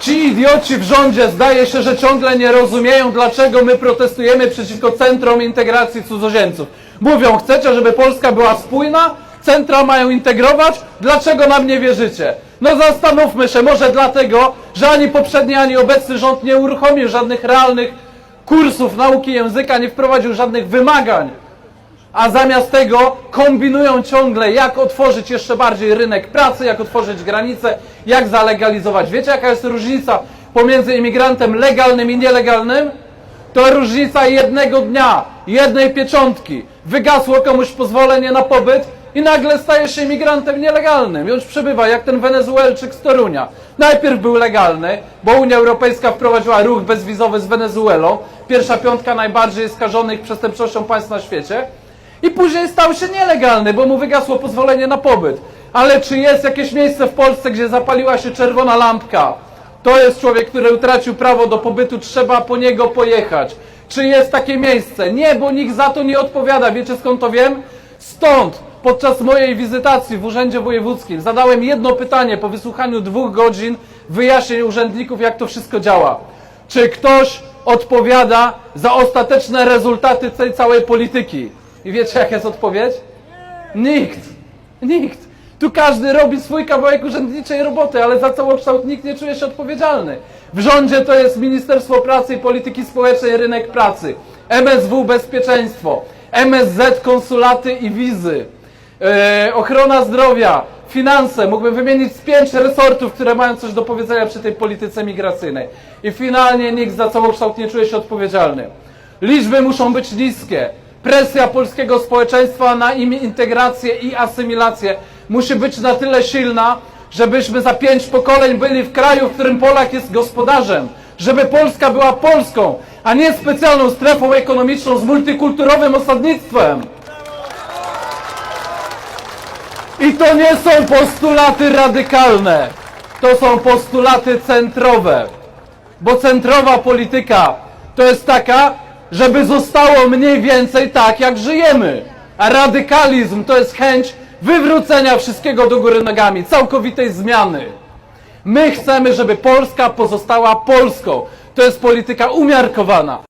Ci idioci w rządzie zdaje się, że ciągle nie rozumieją, dlaczego my protestujemy przeciwko centrom integracji cudzoziemców. Mówią, chcecie, żeby Polska była spójna? Centra mają integrować? Dlaczego nam nie wierzycie? No zastanówmy się, może dlatego, że ani poprzedni, ani obecny rząd nie uruchomił żadnych realnych kursów nauki języka, nie wprowadził żadnych wymagań a zamiast tego kombinują ciągle, jak otworzyć jeszcze bardziej rynek pracy, jak otworzyć granice, jak zalegalizować. Wiecie, jaka jest różnica pomiędzy imigrantem legalnym i nielegalnym? To różnica jednego dnia, jednej pieczątki. Wygasło komuś pozwolenie na pobyt i nagle staje się imigrantem nielegalnym. Już przebywa jak ten Wenezuelczyk z Torunia. Najpierw był legalny, bo Unia Europejska wprowadziła ruch bezwizowy z Wenezuelą. Pierwsza piątka najbardziej skażonych przestępczością państw na świecie. I później stał się nielegalny, bo mu wygasło pozwolenie na pobyt. Ale czy jest jakieś miejsce w Polsce, gdzie zapaliła się czerwona lampka? To jest człowiek, który utracił prawo do pobytu, trzeba po niego pojechać. Czy jest takie miejsce? Nie, bo nikt za to nie odpowiada. Wiecie skąd to wiem? Stąd podczas mojej wizytacji w Urzędzie Wojewódzkim zadałem jedno pytanie po wysłuchaniu dwóch godzin wyjaśnień urzędników, jak to wszystko działa. Czy ktoś odpowiada za ostateczne rezultaty tej całej polityki? I wiecie, jaka jest odpowiedź? Nikt. Nikt. Tu każdy robi swój kawałek urzędniczej roboty, ale za całokształt nikt nie czuje się odpowiedzialny. W rządzie to jest Ministerstwo Pracy i Polityki Społecznej, Rynek Pracy, MSW Bezpieczeństwo, MSZ Konsulaty i Wizy, e, ochrona zdrowia, finanse. Mógłbym wymienić z pięć resortów, które mają coś do powiedzenia przy tej polityce migracyjnej. I finalnie nikt za całokształt nie czuje się odpowiedzialny. Liczby muszą być niskie. Presja polskiego społeczeństwa na imię integrację i asymilację musi być na tyle silna, żebyśmy za pięć pokoleń byli w kraju, w którym Polak jest gospodarzem. Żeby Polska była Polską, a nie specjalną strefą ekonomiczną z multikulturowym osadnictwem. I to nie są postulaty radykalne, to są postulaty centrowe. Bo centrowa polityka to jest taka, żeby zostało mniej więcej tak, jak żyjemy. A radykalizm to jest chęć wywrócenia wszystkiego do góry nogami, całkowitej zmiany. My chcemy, żeby Polska pozostała Polską. To jest polityka umiarkowana.